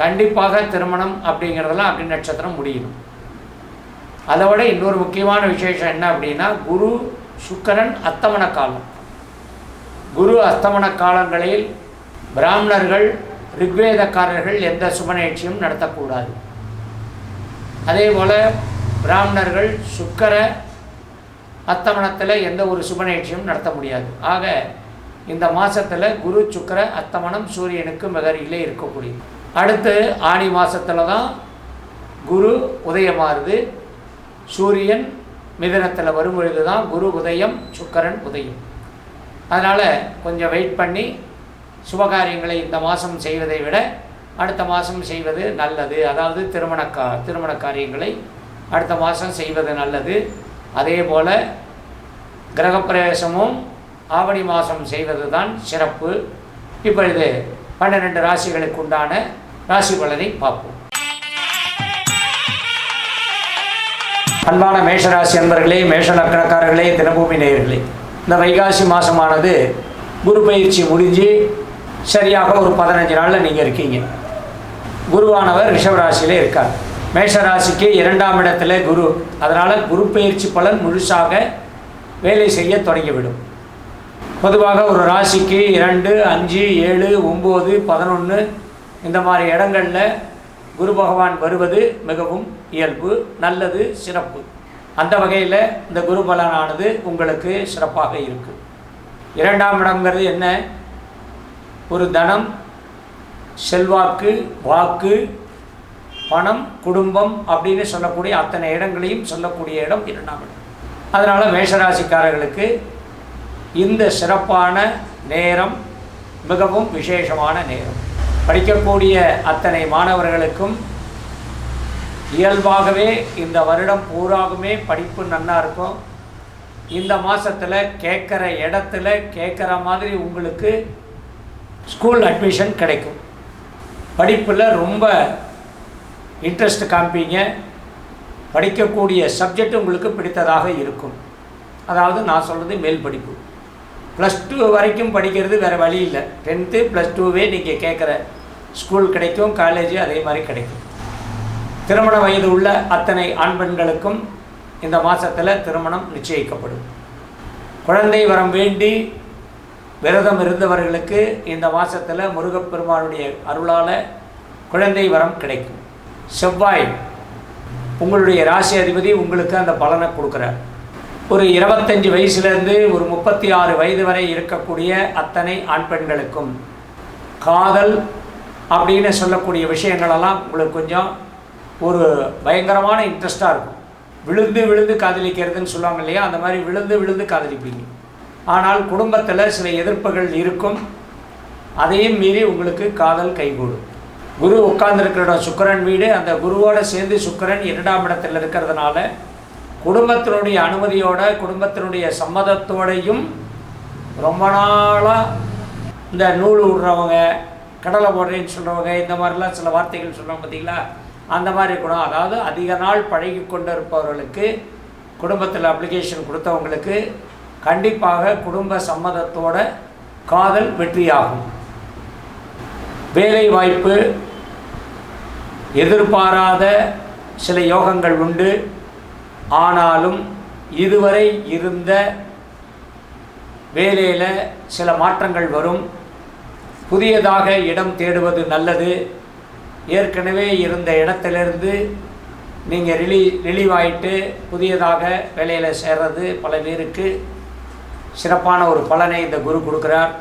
கண்டிப்பாக திருமணம் அப்படிங்கிறதெல்லாம் அக்னி நட்சத்திரம் முடியும் அதை விட இன்னொரு முக்கியமான விசேஷம் என்ன அப்படின்னா குரு சுக்கரன் அத்தமன காலம். குரு அஸ்தமன காலங்களில் பிராமணர்கள் ரிக்வேதக்காரர்கள் எந்த சுப நிகழ்ச்சியும் நடத்தக்கூடாது. அதே போல் பிராமணர்கள் சுக்கர அத்தமனத்தில் எந்த ஒரு சுப நிகழ்ச்சியும் நடத்த முடியாது. ஆக இந்த மாதத்தில் குரு சுக்கர அத்தமனம் சூரியனுக்கு மிகரிலே இருக்கக்கூடியது. அடுத்து ஆணி மாதத்தில் தான் குரு உதயமாறுது. சூரியன் மிதனத்தில் வரும் பொழுது தான் குரு உதயம் சுக்கரன் உதயம். அதனால் கொஞ்சம் வெயிட் பண்ணி சுபகாரியங்களை இந்த மாதம் செய்வதை விட அடுத்த மாதம் செய்வது நல்லது. அதாவது திருமண கா திருமண காரியங்களை அடுத்த மாதம் செய்வது நல்லது. அதே போல் கிரகப்பிரவேசமும் ஆவணி மாதம் செய்வது தான் சிறப்பு. இப்பொழுது பன்னிரெண்டு ராசிகளுக்கு உண்டான ராசி பலனை பார்ப்போம். அன்பான மேஷராசி அன்பர்களே மேஷ லக்கணக்காரர்களே தினபூமி நேயர்களே இந்த வைகாசி மாதமானது குரு பயிற்சி முடிஞ்சு சரியாக ஒரு பதினஞ்சு நாளில் நீங்கள் இருக்கீங்க. குருவானவர் ரிஷபராசியிலே இருக்கார். மேஷராசிக்கு இரண்டாம் இடத்துல குரு. அதனால் குரு பயிற்சி பலன் முழுசாக வேலை செய்ய தொடங்கிவிடும். பொதுவாக ஒரு ராசிக்கு இரண்டு அஞ்சு ஏழு ஒம்பது பதினொன்று இந்த மாதிரி இடங்களில் குரு பகவான் வருவது மிகவும் இயல்பு நல்லது சிறப்பு. அந்த வகையில் இந்த குரு பலனானது உங்களுக்கு சிறப்பாக இருக்குது இரண்டாம் இடம்ங்கிறது என்ன? ஒரு தனம் செல்வாக்கு வாக்கு பணம் குடும்பம் அப்படின்னு சொல்லக்கூடிய அத்தனை இடங்களையும் சொல்லக்கூடிய இடம் இரண்டாம் இடம். அதனால் மேஷராசிக்காரர்களுக்கு இந்த சிறப்பான நேரம் மிகவும் விசேஷமான நேரம். படிக்கக்கூடிய அத்தனை மாணவர்களுக்கும் இயல்பாகவே இந்த வருடம் பூராகுமே படிப்பு நல்லா இருக்கும். இந்த மாதத்தில் கேட்குற இடத்துல கேட்குற மாதிரி உங்களுக்கு ஸ்கூல் அட்மிஷன் கிடைக்கும். படிப்பில் ரொம்ப இன்ட்ரெஸ்ட் காமிப்பீங்க படிக்கக்கூடிய சப்ஜெக்ட் உங்களுக்கு பிடித்ததாக இருக்கும். அதாவது நான் சொல்கிறது மேல் படிப்பு. ப்ளஸ் டூ வரைக்கும் படிக்கிறது வேறு வழி இல்லை. டென்த்து ப்ளஸ் டூவே நீங்கள் கேட்குற ஸ்கூல் கிடைக்கும் காலேஜு அதே மாதிரி கிடைக்கும். திருமண வயது உள்ள அத்தனை ஆண் பெண்களுக்கும் இந்த மாதத்தில் திருமணம் நிச்சயிக்கப்படும். குழந்தை வரம் வேண்டி விரதம் இருந்தவர்களுக்கு இந்த மாதத்தில் முருகப்பெருமானுடைய அருளால் குழந்தை வரம் கிடைக்கும். செவ்வாய் உங்களுடைய ராசி அதிபதி உங்களுக்கு அந்த பலனை கொடுக்குறார். ஒரு இருபத்தஞ்சி வயசுலேருந்து ஒரு முப்பத்தி ஆறு வயது வரை இருக்கக்கூடிய அத்தனை ஆண் பெண்களுக்கும் காதல் அப்படின்னு சொல்லக்கூடிய விஷயங்களெல்லாம் உங்களுக்கு கொஞ்சம் ஒரு பயங்கரமான இன்ட்ரெஸ்டாக இருக்கும். விழுந்து விழுந்து காதலிக்கிறதுன்னு சொல்லுவாங்க இல்லையா? அந்த மாதிரி விழுந்து விழுந்து காதலிப்பீங்க. ஆனால் குடும்பத்தில் சில எதிர்ப்புகள் இருக்கும். அதையும் மீறி உங்களுக்கு காதல் கைகூடும். குரு உட்கார்ந்துருக்கிற இடம் வீடு. அந்த குருவோடு சேர்ந்து சுக்கிரன் இரண்டாம் இடத்தில் இருக்கிறதுனால குடும்பத்தினுடைய அனுமதியோட குடும்பத்தினுடைய சம்மதத்தோடையும் ரொம்ப நாளாக இந்த நூல் விடுறவங்க கடலை போடுறேன்னு சொல்கிறவங்க இந்த மாதிரிலாம் சில வார்த்தைகள் சொல்கிறாங்க பார்த்தீங்களா அந்த மாதிரி குணம் அதாவது அதிக நாள் பழகி கொண்டு இருப்பவர்களுக்கு குடும்பத்தில் அப்ளிகேஷன் கொடுத்தவங்களுக்கு கண்டிப்பாக குடும்ப சம்மதத்தோட காதல் வெற்றியாகும். வேலை வாய்ப்பு எதிர்பாராத சில யோகங்கள் உண்டு. ஆனாலும் இதுவரை இருந்த வேலையில் சில மாற்றங்கள் வரும். புதியதாக இடம் தேடுவது நல்லது. ஏற்கனவே இருந்த இடத்திலிருந்து நீங்கள் ரிலீ ரிலீவ் ஆகிட்டு புதியதாக வேலையில் சேர்றது பல பேருக்கு சிறப்பான ஒரு பலனை இந்த குரு கொடுக்குறார்.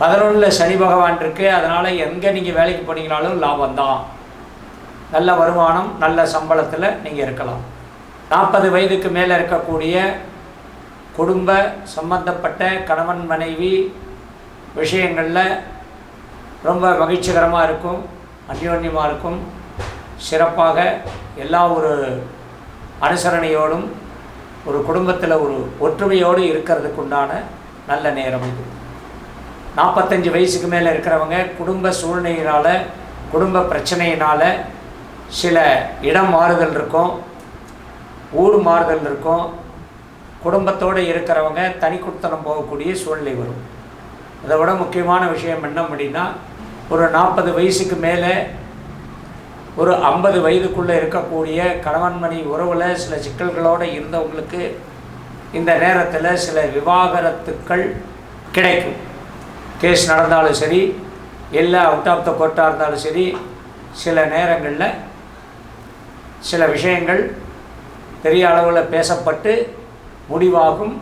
பதினொன்றில் சனி பகவான் இருக்கு. அதனால் எங்கே நீங்கள் வேலைக்கு போனீங்கனாலும் லாபம்தான். நல்ல வருமானம் நல்ல சம்பளத்தில் நீங்கள் இருக்கலாம். நாற்பது வயதுக்கு மேலே இருக்கக்கூடிய குடும்ப சம்பந்தப்பட்ட கணவன் மனைவி விஷயங்களில் ரொம்ப மகிழ்ச்சிகரமாக இருக்கும் அந்யோன்யமாக இருக்கும். சிறப்பாக எல்லா ஒரு அனுசரணையோடும் ஒரு குடும்பத்தில் ஒரு ஒற்றுமையோடு இருக்கிறதுக்கு உண்டான நல்ல நேரம் இது. நாற்பத்தஞ்சு வயசுக்கு மேலே இருக்கிறவங்க குடும்ப சூழ்நிலையினால் குடும்ப பிரச்சனையினால் சில இடம் மாறுதல் இருக்கும். ஊர் மாறுதல் இருக்கும். குடும்பத்தோடு இருக்கிறவங்க தனி குடுத்தனம் போகக்கூடிய சூழ்நிலை வரும். அதை விட முக்கியமான விஷயம் என்ன அப்படின்னா ஒரு நாற்பது வயசுக்கு மேலே ஒரு ஐம்பது வயதுக்குள்ளே இருக்கக்கூடிய கணவன் மணி உறவில் சில சிக்கல்களோடு இருந்தவங்களுக்கு இந்த நேரத்தில் சில விவாகரத்துக்கள் கிடைக்கும். கேஸ் நடந்தாலும் சரி இல்லை அவுட் ஆஃப் த கோர்ட்டாக இருந்தாலும் சரி சில நேரங்களில் சில விஷயங்கள் பெரிய அளவில் பேசப்பட்டு முடிவாகும்.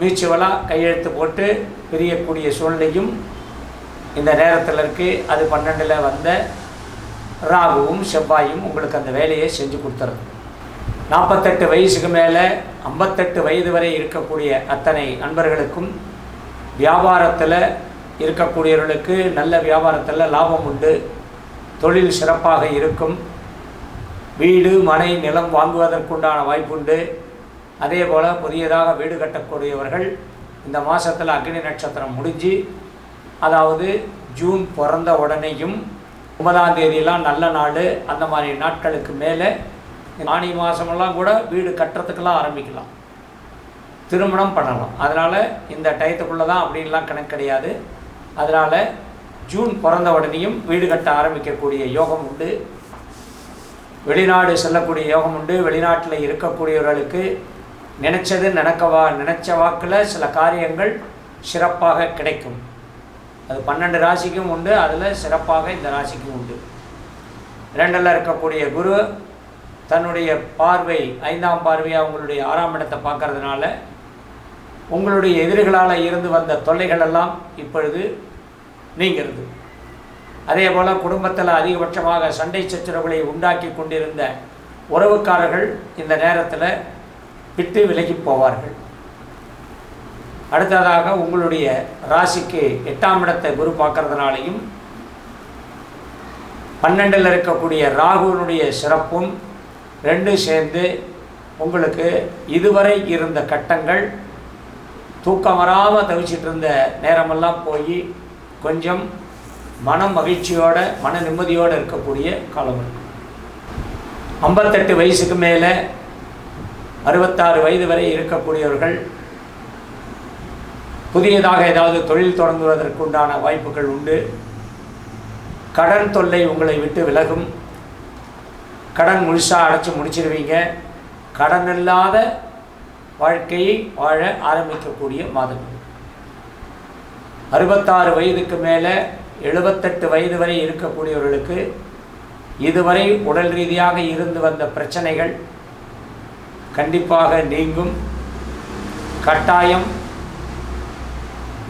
மியூச்சுவலாக கையெழுத்து போட்டு பிரியக்கூடிய சூழ்நிலையும் இந்த நேரத்தில் இருக்குது அது பன்னெண்டில் வந்த ராகுவும் செவ்வாயும் உங்களுக்கு அந்த வேலையை செஞ்சு கொடுத்துறது நாற்பத்தெட்டு வயசுக்கு மேலே ஐம்பத்தெட்டு வயது வரை இருக்கக்கூடிய அத்தனை நண்பர்களுக்கும் வியாபாரத்தில் இருக்கக்கூடியவர்களுக்கு நல்ல வியாபாரத்தில் லாபம் உண்டு. தொழில் சிறப்பாக இருக்கும். வீடு மனை நிலம் வாங்குவதற்குண்டான வாய்ப்புண்டு. அதே போல் புதியதாக வீடு கட்டக்கூடியவர்கள் இந்த மாதத்தில் அக்னி நட்சத்திரம் முடிஞ்சு அதாவது ஜூன் பிறந்த உடனேயும் ஒன்பதாம் தேதியெல்லாம் நல்ல நாள் அந்த மாதிரி நாட்களுக்கு மேலே ஆணி மாதமெல்லாம் கூட வீடு கட்டுறதுக்கெல்லாம் ஆரம்பிக்கலாம். திருமணம் பண்ணலாம். அதனால் இந்த டயத்துக்குள்ளே தான் அப்படின்லாம் கணக்கு கிடையாது. அதனால் ஜூன் பிறந்த உடனேயும் வீடு கட்ட ஆரம்பிக்கக்கூடிய யோகம் உண்டு. வெளிநாடு செல்லக்கூடிய யோகம் உண்டு. வெளிநாட்டில் இருக்கக்கூடியவர்களுக்கு நினைச்சது நடக்கவா நினைச்ச வாக்கில் சில காரியங்கள் சிறப்பாக கிடைக்கும். அது பன்னெண்டு ராசிக்கும் உண்டு அதில் சிறப்பாக இந்த ராசிக்கும் உண்டு. இரண்டில் இருக்கக்கூடிய குரு தன்னுடைய பார்வை ஐந்தாம் பார்வையாக உங்களுடைய ஆறாம் இடத்தை பார்க்கறதுனால உங்களுடைய எதிரிகளால் இருந்து வந்த தொல்லைகள் எல்லாம் இப்பொழுது நீங்கிறது. அதே போல் குடும்பத்தில் அதிகபட்சமாக சண்டை சச்சரவுகளை உண்டாக்கி கொண்டிருந்த உறவுக்காரர்கள் இந்த நேரத்தில் விட்டு விலகி போவார்கள். அடுத்ததாக உங்களுடைய ராசிக்கு எட்டாம் இடத்தை குரு பார்க்கறதுனாலையும் பன்னெண்டில் இருக்கக்கூடிய ராகுனுடைய சிறப்பும் ரெண்டும் சேர்ந்து உங்களுக்கு இதுவரை இருந்த கட்டங்கள் தூக்கம் வராமல் தவிச்சிட்டு இருந்த நேரமெல்லாம் போய் கொஞ்சம் மன மகிழ்ச்சியோட மன நிம்மதியோடு இருக்கக்கூடிய காலம் ஐம்பத்தெட்டு வயசுக்கு மேலே அறுபத்தாறு வயது வரை இருக்கக்கூடியவர்கள் புதியதாக ஏதாவது தொழில் தொடங்குவதற்கு உண்டான வாய்ப்புகள் உண்டு. கடன் தொல்லை உங்களை விட்டு விலகும். கடன் முழுசாக அடைச்சி முடிச்சிருவீங்க. கடன் இல்லாத வாழ்க்கையை வாழ ஆரம்பிக்கக்கூடிய மாதம் அறுபத்தாறு வயதுக்கு மேலே எழுபத்தெட்டு வயது வரை இருக்கக்கூடியவர்களுக்கு இதுவரை உடல் ரீதியாக இருந்து வந்த பிரச்சனைகள் கண்டிப்பாக நீங்கும். கட்டாயம்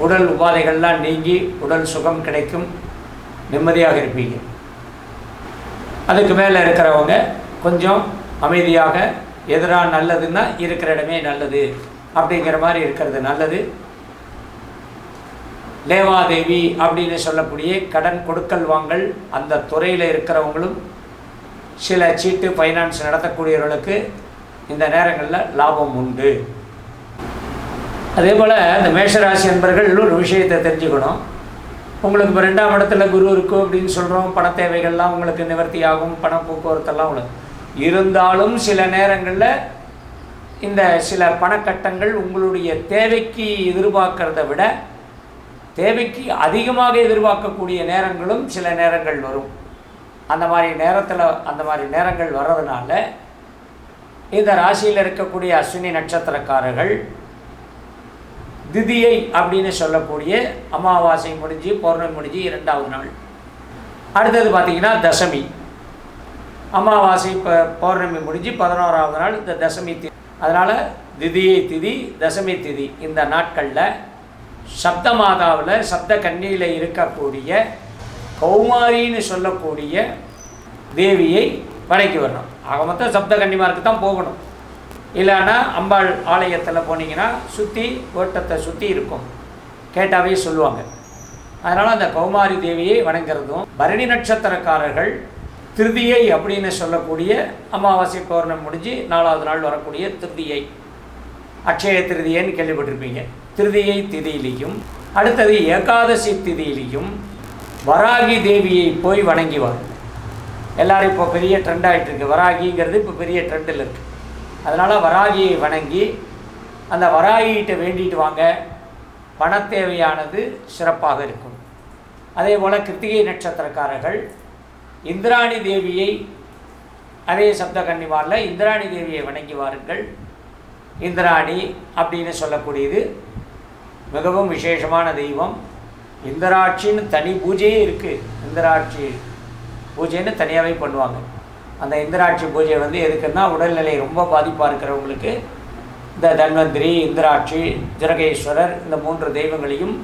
உடல் உபாதைகள்லாம் நீங்கி உடல் சுகம் கிடைக்கும். நிம்மதியாக இருப்பீங்க. அதுக்கு மேலே இருக்கிறவங்க கொஞ்சம் அமைதியாக எதிராக நல்லதுன்னா இருக்கிற இடமே நல்லது அப்படிங்கிற மாதிரி இருக்கிறது நல்லது. லேவாதேவி அப்படின்னு சொல்லக்கூடிய கடன் கொடுக்கல் வாங்கல் அந்த துறையில் இருக்கிறவங்களும் சில சீட்டு ஃபைனான்ஸ் நடத்தக்கூடியவர்களுக்கு இந்த நேரங்களில் லாபம் உண்டு. அதே போல் இந்த மேஷராசி என்பர்கள் ஒரு விஷயத்தை தெரிஞ்சுக்கணும். உங்களுக்கு இப்போ ரெண்டாம் இடத்துல குரு இருக்கும் அப்படின்னு சொல்கிறோம் பண தேவைகள்லாம் உங்களுக்கு நிவர்த்தி ஆகும். பண போக்குவரத்தெல்லாம் உங்களுக்கு இருந்தாலும் சில நேரங்களில் இந்த சில பணக்கட்டங்கள் உங்களுடைய தேவைக்கு எதிர்பார்க்கறத விட தேவைக்கு அதிகமாக எதிர்பார்க்கக்கூடிய நேரங்களும் சில நேரங்கள் வரும். அந்த மாதிரி நேரத்தில் அந்த மாதிரி நேரங்கள் வர்றதுனால இந்த ராசியில் இருக்கக்கூடிய அஸ்வினி நட்சத்திரக்காரர்கள் திதியை அப்படின்னு சொல்லக்கூடிய அமாவாசை முடிஞ்சு பௌர்ணமி முடிஞ்சு இரண்டாவது நாள். அடுத்தது பார்த்திங்கன்னா தசமி. அமாவாசை ப பௌர்ணமி முடிஞ்சு பதினோராவது நாள் இந்த தசமி திதி அதனால் திதியை திதி தசமி திதி இந்த நாட்களில் சப்த மாதாவில் சப்த கன்னியில் இருக்கக்கூடிய கௌமாரின்னு சொல்லக்கூடிய தேவியை வணங்கி வரணும். ஆக மொத்தம் சப்த கன்னிமாருக்கு தான் போகணும். இல்லைன்னா அம்பாள் ஆலயத்தில் போனீங்கன்னா சுற்றி ஓட்டத்தை சுற்றி இருக்கும். கேட்டாவே சொல்லுவாங்க. அதனால் அந்த கௌமாரி தேவியை வணங்குறதும் பரணி நட்சத்திரக்காரர்கள் திருதியை அப்படின்னு சொல்லக்கூடிய அமாவாசை பௌர்ணம் முடிஞ்சு நாலாவது நாள் வரக்கூடிய திருதியை அக்ஷய திருதியைன்னு கேள்விப்பட்டிருப்பீங்க. திருதியை திதியிலையும் அடுத்தது ஏகாதசி திதியிலையும் வராகி தேவியை போய் வணங்கி வாங்க எல்லாரும் இப்போ பெரிய ட்ரெண்ட் ஆகிட்டு இருக்கு வராகிங்கிறது இப்போ பெரிய ட்ரெண்டில் இருக்குது அதனால் வராகியை வணங்கி அந்த வராகிகிட்ட வேண்டிட்டு வாங்க. பண தேவையானது சிறப்பாக இருக்கும். அதே போல் கிருத்திகை நட்சத்திரக்காரர்கள் இந்திராணி தேவியை அதே சப்த கன்னிமாரில் இந்திராணி தேவியை வணங்கி வாருங்கள். இந்திராணி அப்படின்னு சொல்லக்கூடியது மிகவும் விசேஷமான தெய்வம். இந்திராட்சின்னு தனி பூஜையே இருக்குது இந்திராட்சி பூஜைன்னு தனியாகவே பண்ணுவாங்க. அந்த இந்திராட்சி பூஜை வந்து எதுக்குன்னா உடல்நிலை ரொம்ப பாதிப்பாக இருக்கிறவங்களுக்கு இந்த தன்வந்திரி இந்திராட்சி ஜனகேஸ்வரர் இந்த மூன்று தெய்வங்களையும்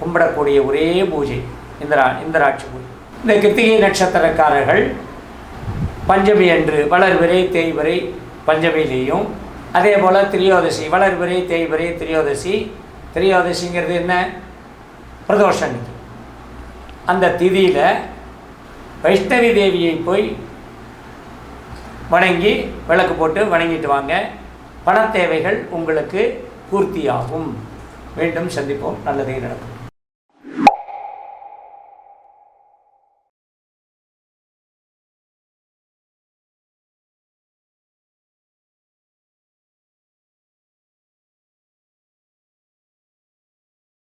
கும்பிடக்கூடிய ஒரே பூஜை. இந்திரா இந்திராட்சி பூஜை. இந்த கிருத்திகை நட்சத்திரக்காரர்கள் பஞ்சமி அன்று வளர்விரை தேய்வரை பஞ்சமியிலேயும் அதே போல் திரியோதசி வளர்விரை தேய்வரை திரியோதசி திரியோதசிங்கிறது என்ன? பிரதோஷம். அந்த திதியில் வைஷ்ணவி தேவியை போய் வணங்கி விளக்கு போட்டு வணங்கிட்டு வாங்க. பண தேவைகள் உங்களுக்கு பூர்த்தியாகும். மீண்டும் சந்திப்போம். நல்லதே நடக்கும்.